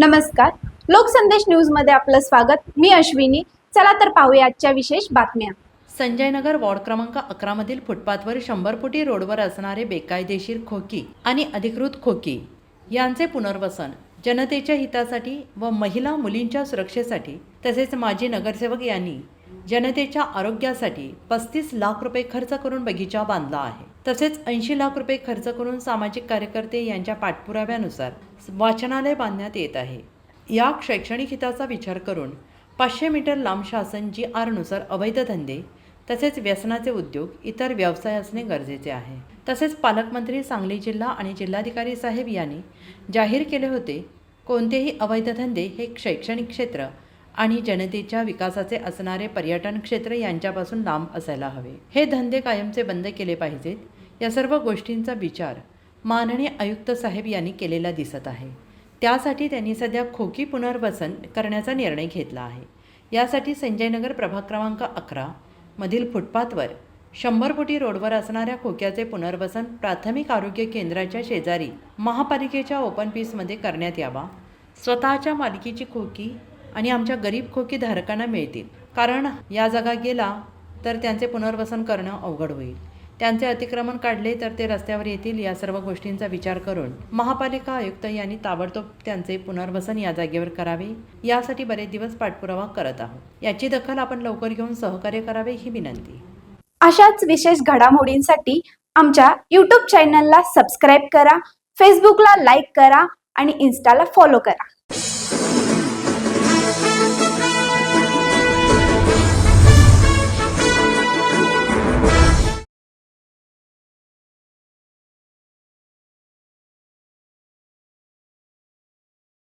नमस्कार. लोकसंदेश न्यूजमध्ये आपलं स्वागत. मी अश्विनी. चला तर पाहूया आजच्या विशेष बातम्या. संजयनगर वॉर्ड क्रमांक अकरामधील फुटपाथवर शंभर फुटी रोडवर असणारे बेकायदेशीर खोकी आणि अधिकृत खोकी यांचे पुनर्वसन जनतेच्या हितासाठी व महिला मुलींच्या सुरक्षेसाठी तसेच माजी नगरसेवक यांनी जनतेच्या आरोग्यासाठी पस्तीस लाख रुपये खर्च करून बगीचा बांधला आहे. तसेच ऐंशी लाख रुपये खर्च करून सामाजिक कार्यकर्ते यांच्या पाठपुराव्यानुसार वाचनालय बांधण्यात येत आहे. या शैक्षणिक हिताचा विचार करून पाचशे मीटर लांब शासन जी आरनुसार अवैध धंदे तसेच व्यसनाचे उद्योग इतर व्यवसाय असणे गरजेचे आहे. तसेच पालकमंत्री सांगली जिल्हा आणि जिल्हाधिकारी साहेब यांनी जाहीर केले होते कोणतेही अवैध धंदे हे शैक्षणिक क्षेत्र आणि जनतेच्या विकासाचे असणारे पर्यटन क्षेत्र यांच्यापासून लांब असायला हवे. हे धंदे कायमचे बंद केले पाहिजेत. या सर्व गोष्टींचा विचार माननीय आयुक्त साहेब यांनी केलेला दिसत आहे. त्यासाठी त्यांनी सध्या खोकी पुनर्वसन करण्याचा निर्णय घेतला आहे. यासाठी संजयनगर प्रभाग क्रमांक अकरा मधील फुटपाथवर शंभर फुटी रोडवर असणाऱ्या खोक्याचे पुनर्वसन प्राथमिक आरोग्य केंद्राच्या शेजारी महापालिकेच्या ओपन पीसमध्ये करण्यात यावा. स्वतःच्या मालकीची खोकी आणि आमच्या गरीब खोकी धारकांना मिळतील. कारण या जागा गेला तर त्यांचे पुनर्वसन करणं अवघड होईल. त्यांचे अतिक्रमण काढले तर ते रस्त्यावर येतील या सर्व गोष्टींचा विचार करून. महापालिका आयुक्त यांनी ताबडतोब त्यांचे पुनर्वसन या जागेवर करावे. यासाठी बरेच दिवस पाठपुरावा करत आहोत. याची दखल आपण लवकर घेऊन सहकार्य करावे ही विनंती. अशाच विशेष घडामोडींसाठी आमच्या यूट्यूब चॅनलला सबस्क्राईब करा फेसबुकला लाईक करा आणि इन्स्टाला फॉलो करा.